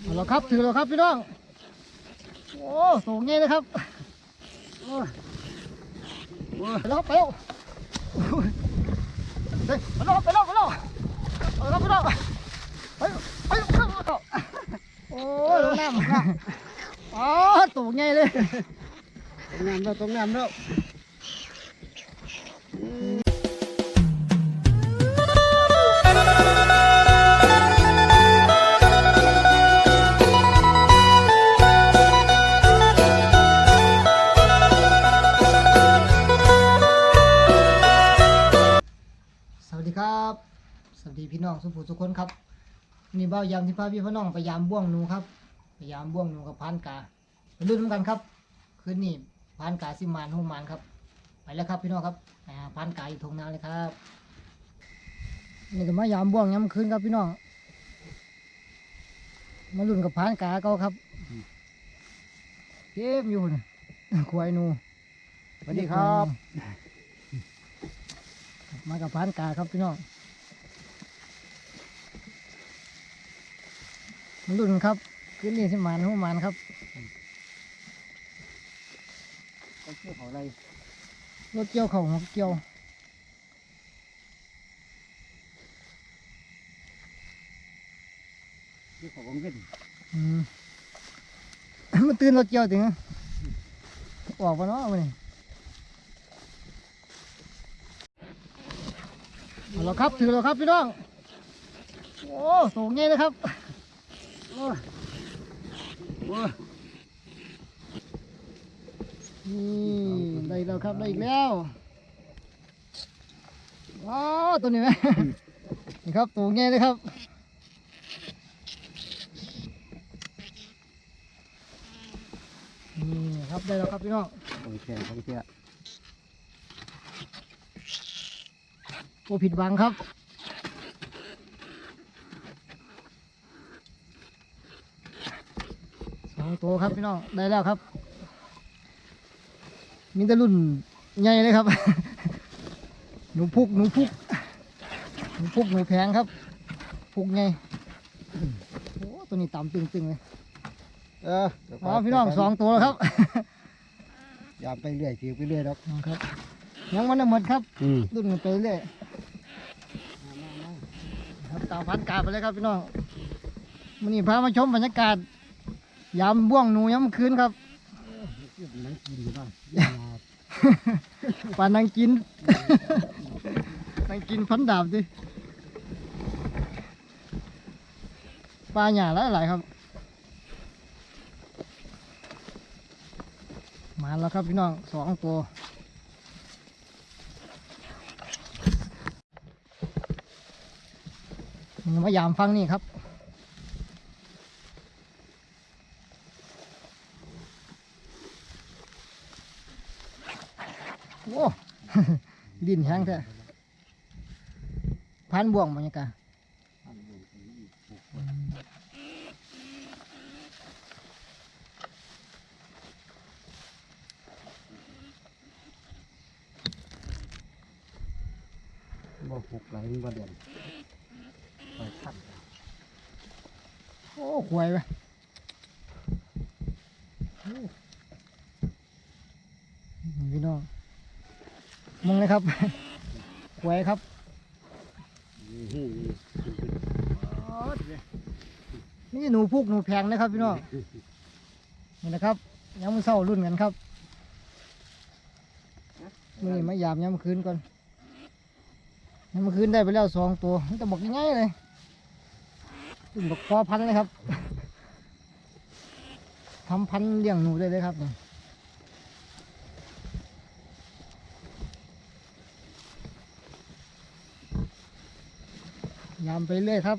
เอาละครับถือแล้วครับพี่น้อง โอ้สูงเงี้ยนะครับ โอ้ยโอ้ยไปแล้วไปแล้วโอ้ยเฮ้ยไปแล้วไปแล้วไปแล้วเอาละครับพี่น้องไปไปไปไปโอ้ยลงน้ำลงน้ำอ๋อสูงเงี้ยเลยตรงน้ำแล้วตรงน้ำแล้ว นนี่เบ้ายามที่พาพี่พี่น้องไปยามบ่วงหนูครับไปยามบ่วงหนูกับพานกาไปรุ่นกันครับ คืนนี้พานกาสิมานห้องมานครับ ไปแล้วครับพี่น้องครับไปหาพานกาอยู่ทงนาเลยครับนี่ก็มายามบ่วงย้ำคืนครับพี่น้อง มารุ่นกับพานกาเก่าครับเก็บอยู่นะควายหนูสวัสดีครับ มากับพานกาครับพี่น้องมา รุ่นครับคืนนี้สิมานห้องมานครับต้องเชื่อเขาอะไรรถเกี่ยวเขาหัวเกี่ยวเชื่อเขาบังเงินอืมมันตื่นรถเกี่ยวถึงออกมาเนาะวันนี้เอาละครับถือแล้วครับพี่น้อง โอ้สูงเงี้ยนะครับโอ้ยโอ้ยนี่ ได้แล้วครับได้อีกแล้วว้าวตัวนี้ไหมนี่ครับตัวเงี้ยเลยครับนี่ครับได้แล้วครับพี่น้องโอ้ยแข็งเขาเชื่อโอ้ผิดหวังครับ องตัวครับพี่น้องได้แล้วครับ มีแต่รุ่นใหญ่เลยครับ หนูพุกหนูพุกหนูพุกหนูแพงครับ พุกไงโอ้ตัวนี้ต่ำตึงๆเลยเออเดี๋ยวอ๋อพี่น้องสองตัวแล้วครับยามไปเรื่อยเสียงไปเรื่อยดอกครับยังมันหมดครับอืมรุ่นกันไปเรื่อยครับตามพันกาไปเลยครับพี่น้องมันนี้พามาชมบรรยากาศ ยามบ่วงหนูยามคืนครับนั่งกินอยู่บ้างปลานังกิน นังกินพันดาบดิปลาหยาหลายๆครับ มาแล้วครับพี่น้องสองตัวนี่มายามฟังนี่ครับ โอ้ดินแห้งแท้พันบ่วงบรรยากาศบ่หกไหลมันบ่เด่นไปทัดโอ้หวยไปโอ้พี่น้อง มึงเลยครับหวยครับนี่หนูพุกหนูแพงนะครับพี่น้องนี่นะครับย้ำมือเศร้ารุ่นกันครับนี้มายามย้ำคืนก่อนย้ำคืนได้ไปแล้วสองตัวมันจะบอกง่ายเลยรุ่นบอกพอพันเลยครับทำพันเลี้ยงหนูได้เลยครับเนี่ย ยามไปเรื่อยครับ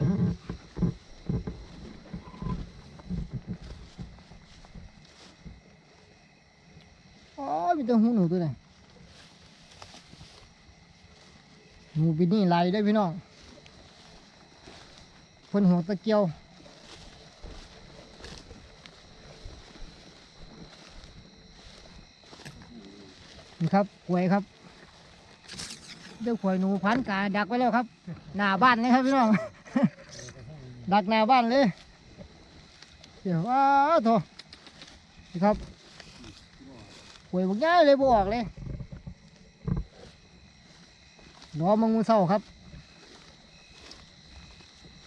อ๋อมีแต่หูหนูตัวไหนหนูบินนี่ไหลได้พี่น้องเพ่นหัวตะเกียวนี่ครับหวยครับ เจ้าหวยหนูพันกาดักไว้แล้วครับ หน้าบ้านเลยครับพี่น้อง ดักหน้าบ้านเลย เดี๋ยวว้าโถนี่ครับหวยบกง่ายเลยบอกเลยรอมังมูเศร้าครับ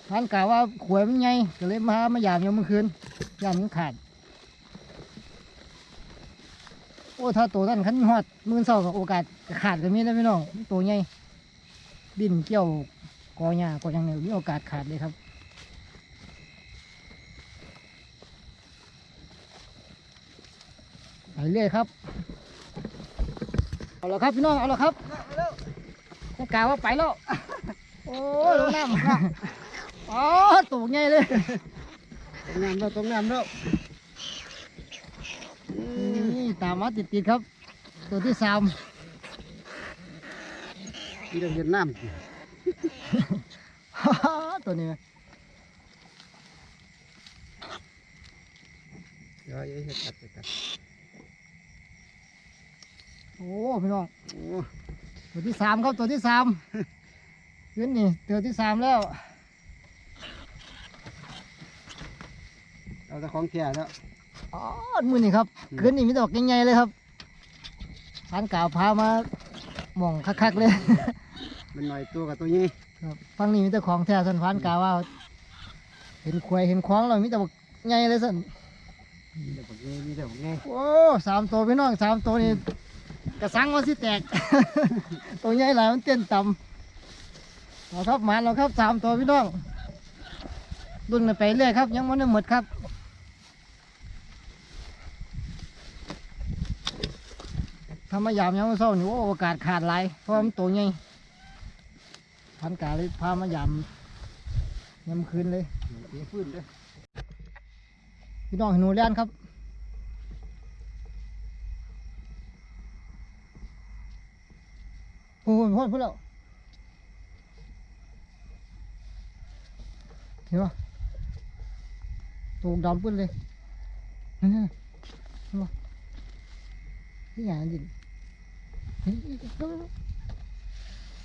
ท่านกาว่าหวยมันไงก็เลยมา มายามยามเมื่อคืนยามมันขาด โอ้ถ้าตัวท่านขันหอดมือเศร้ากับโอกาสขาดก็มีนะพี่น้องตัวใหญ่ดินเกี่ยวกอหญ้ากอหยังเนี่ยมีโอกาสขาดเลยครับไปเรื่อยครับ เอาละครับพี่น้องเอาละครับต้องกล่าวว่าไปแล้ว โอ้ยลงน้ำอ๋อตูกไงเลยตรงน้ำแล้วตรงน้ำแล้วนี่ ตามมาติดๆครับ ตัวที่สามนี่จะเห็นน้ตัวนี้ำเดี๋ยวไอ้เห็ดกัดไปกัดโอ้พี่น้องโอ้ตัวที่สามครับตัวที่สามขึ้นนี่ตัวที่สามแล้วเอาแต่ของแก่แล้ว อ๋อมือนี่ครับอืมขึ้นนี่มีแต่ดอกใหญ่ๆเลยครับพันกล่าวพามาหม่องคักๆเลยมันหน่อยตัวกับตัวนี้ครับฟังนี่มีแต่ของแท้สันพันกล่าวว่า เห็นควายเห็นคว้างเรามีแต่ดอกใหญ่เลยสันมีแต่บอกงี้มีแต่บอกงี้โอ้สามตัวพี่น้องสามตัวนี่กระสังว่าสิแตก ตัวใหญ่หลายมันเต้นต่ำเอาครับหมาเราครับสามตัวพี่น้องดุนกันไปเรื่อยครับ ยังมันไม่หมดครับ ถ้ามายามยังไม่เศร้านี่โอ้โอกาสขาดหลายเพราะว่ามันตัวใหญ่พันกาเลยพามายามยามคืนเลยเดี๋ยวฟื้นเด้อพี่น้องเห็นหนูเลี้ยนครับโอ้โหพ่อพูดแล้วเห็นปะตัวดำปื้นเลยนั่นน่ะเห็นปะนี่อย่างนั้นดิเห็น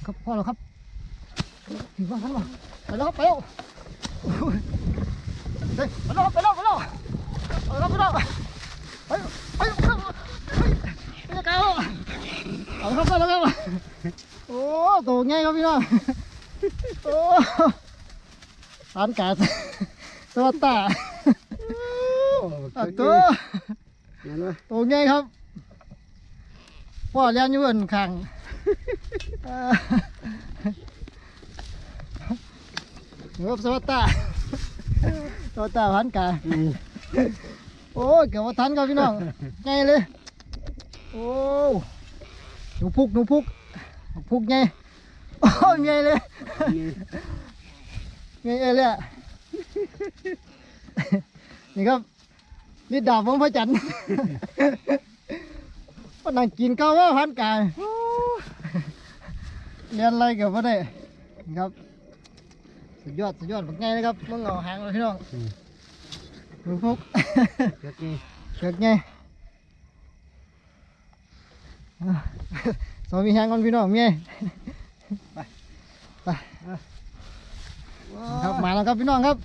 ครับพ่อแล้วครับถึงบ้านท่านวะไปแล้วครับไปแล้วโอ้ยเฮ้ยไปแล้วครับไปแล้วไปแล้วเอาละครับพี่น้องไปไปไปไปไปเอาเอาละครับเอาละครับโอ้ตัวใหญ่ครับพี่น้องโอ้สารกาดตัวตาโอ้อะตัวเห็นไหมตัวใหญ่ครับ พ่อเลี้ยงอยู่บนข้างเอ่อเดี๋ยวครับสวัสดีตัวตาพันกาอืมโอ้ยเกือบว่าทันครับพี่น้องไงเลยโอ้หนูพุกหนูพุกหนูพุกไงโอ้ยไงเลยนี่ไงเลยอะนี่ครับนี่ดาบของพระจันทร์ ก็นั่งกินข้าวว่าพันกายโอ้ยเรียนอะไรกับพ่ได้นี่ครับ สุดยอดสุดยอดแบบไงเลยครับมึงเอาหางเลยพี่น้องอืมหนูพุกเกิดนี่เกิดไงอะสองมีแหงก่อนพี่น้องเมียไปไปครับมาแล้วครับพี่น้องครับ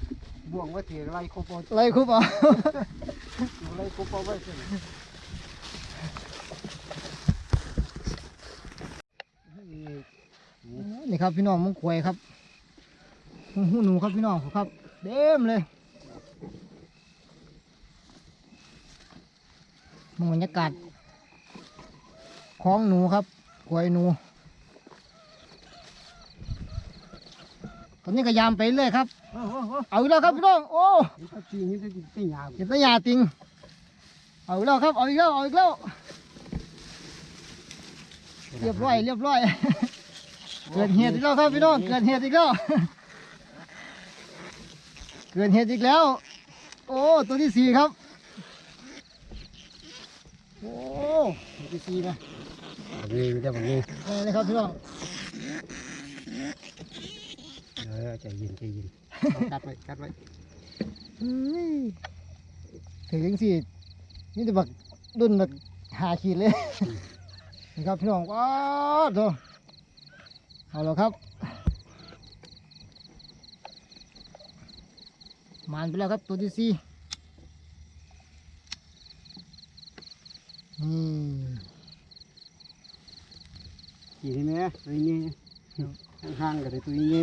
บ่วงว่าถือไรโคโปไล่คุบเอาไรโคโปไว้สิ นี่ครับพี่น้องมังควยครับหูหูหนูครับพี่น้องครับเต็มเลยมองบรรยากาศคลองหนูครับควยหนู ตอนนี้ก็ยามไปเรื่อยครับโอ้โหโอ้โหเอาอีกแล้วครับพี่น้อง โอ้นี่ก็จริงนี่ก็จริงตีหยาบเก็บตัวยาติงเอาอีกแล้วครับ เอาอีกแล้ว เอาอีกแล้ว เรียบร้อยเรียบร้อย เกิดเหตุอีกแล้วครับพี่น้อง เกิดเหตุอีกแล้ว เกิดเหตุอีกแล้ว โอ้ ตัวที่สี่ครับ โอ้ตัวที่สี่นะแบบนี้ไม่ได้แบบนี้นี่เลยครับพี่น้องเออใจเย็นใจเย็นกัดไว้กัดไว้อื้อถือยังสี่นี่จะบักดุนบักหาขีดเลย นะครับพี่น้องว้าวเอาแล้วครับมันไปแล้วครับตัวที่สี่นี่กี่ไหมตัวนี้ห่างๆกับตัวนี้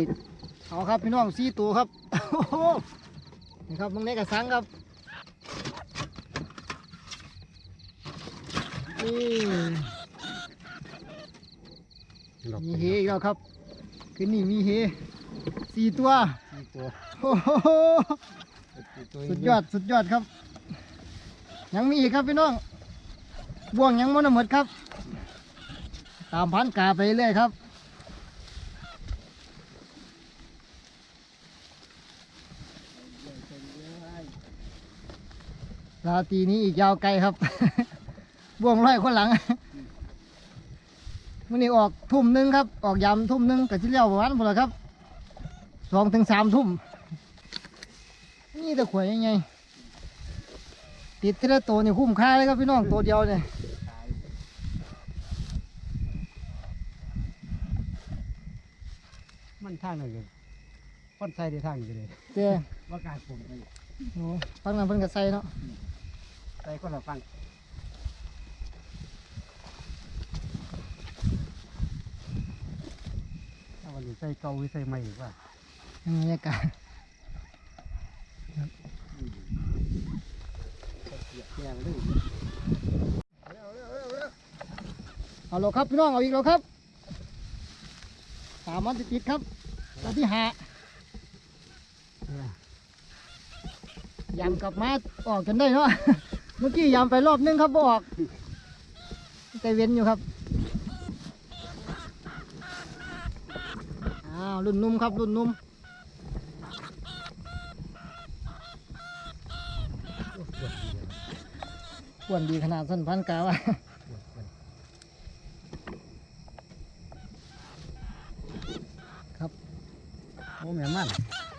เอาครับพี่น้องสี่ตัวครับนี่ครับมึงเล็กกับสังครับนี่ มีเฮอีกแล้วครับคืนนี้มีเฮสี่ตัวสี่ตัวโอ้โหสุดยอดสุดยอดครับ ยังมีอีกครับพี่น้องบ่วงยังมันหมดครับ ตามพันกาไปเรื่อยครับราตรีนี้อีกยาวไกลครับ บ่วงร้อยคนหลัง มื่อนี้ออกทุ่มหนึ่งครับ ออกยามทุ่มหนึ่งกับที่เลี้ยวประมาณพอละครับสองถึงสามทุ่มนี่ตะขวยยังไงติดเทละตัวนี่คุ้มค่าเลยครับพี่น้องตัวเดียวเนี่ยมันทางไหนกันป้อนใส่ได้ทางอยู่เลยเจ้ว่าการผมไปโอ้ฟังนั้นเพิ่นก็ใส่เนาะใส่คนละฟังถ้าวันนี้ ใส่เก่าหรือใส่ใหม่อีกว่ายังบรรยากาศแย่เลยเอาโลครับพี่น้องเอาอีกแล้วครับสามวันติดๆครับตัวที่หายำกลับมาออกกันได้เนาะเมื่อกี้ยำไปรอบนึงครับบ่ออกแต่เว้นอยู่ครับ อ้าวรุ่นนุ่มครับรุ่นนุ่มอ้วนดีขนาดสั้นพันกาวะโอ้แม่มัน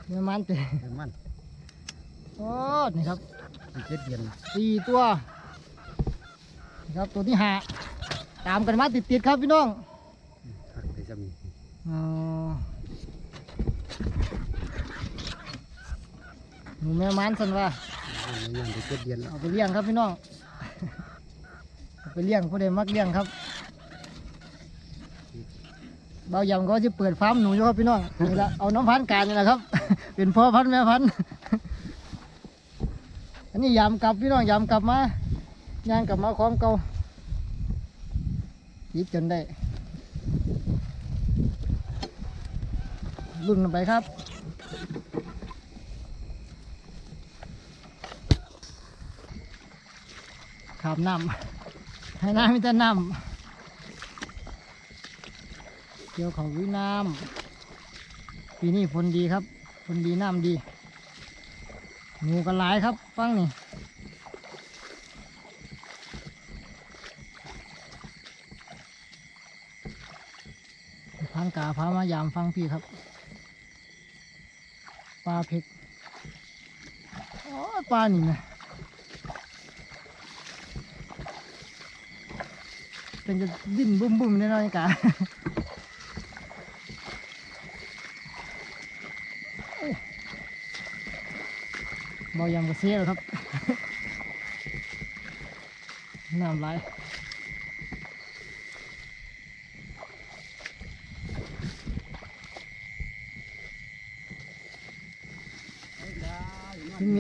เนื้อมันเตะแม่มันโอ้นี่ครับอีกเจ็ดเดือนสี่ตัวนี่ครับตัวที่ห้าตามกันมาติดๆครับพี่น้องหักไปจะมีอ๋อ หนูแม่มันสันว่ามันยังไปเจ็ดเดือนแล้วเอาไปเลี้ยงครับพี่น้องเอาไปเลี้ยงผู้ใดมักเลี้ยงครับเบายำก็จะเปิดฟาร์มหนูอยู่ครับพี่น้องนี่ละเอาน้องพันธุ์การนี่แหละครับ เป็นพ่อพันธุ์แม่พันธุ์อันนี้ยำกลับพี่น้องยำกลับมาย่างกลับมาของเก่ายิบจนได้ รุ่นไปครับขับน้ำให้น้ำมีแต่น้ำเกี่ยวเขาวิน้ำปีนี้ฝนดีครับฝนดีน้ำดีหนูกันหลายครับฟังนี่พังกาพามายามฟังพี่ครับ ลาเผ็กโอ้ปลานี่นะเป็นจะดิ้นบุ้มบุ้มแน่นอนกะเบายำกระเซียแล้วครับน้ำไหลาย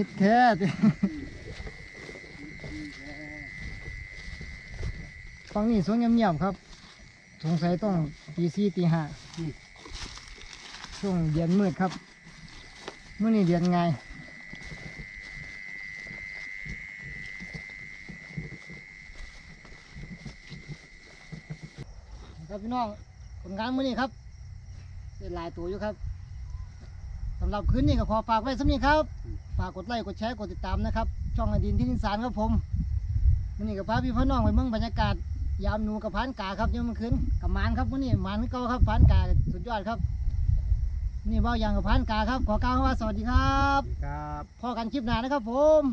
มิดแท้ฟังนี่สวงเงียบๆครับ สงสัยต้องตีสี่ตีห้าช่วงเดือนมืดครับเมื่อนี้เดือนไงครับพี่น้องผลงานมื่อนี้ครับเป็นลายตัวอยู่ครับสำหรับคืนนี้ก็ขอฝากไว้สำนี้ครับากกดไลค์กดแชร์กดติดตามนะครับ ช่องอดินที่นิสานครับผมวันนี้กับพาพี่พ่อน้องไปเมืองบรรยากาศ ยามหนูกับพานกาครับยังมันขึ้นกับมานครับวันนี้มานก็ครับพานกาสุดยอดครับนี่เบาอย่างกับพานกาครับ ขอกล่าวว่าสวัสดีครับครับพอกันคลิปหน้านะครับผม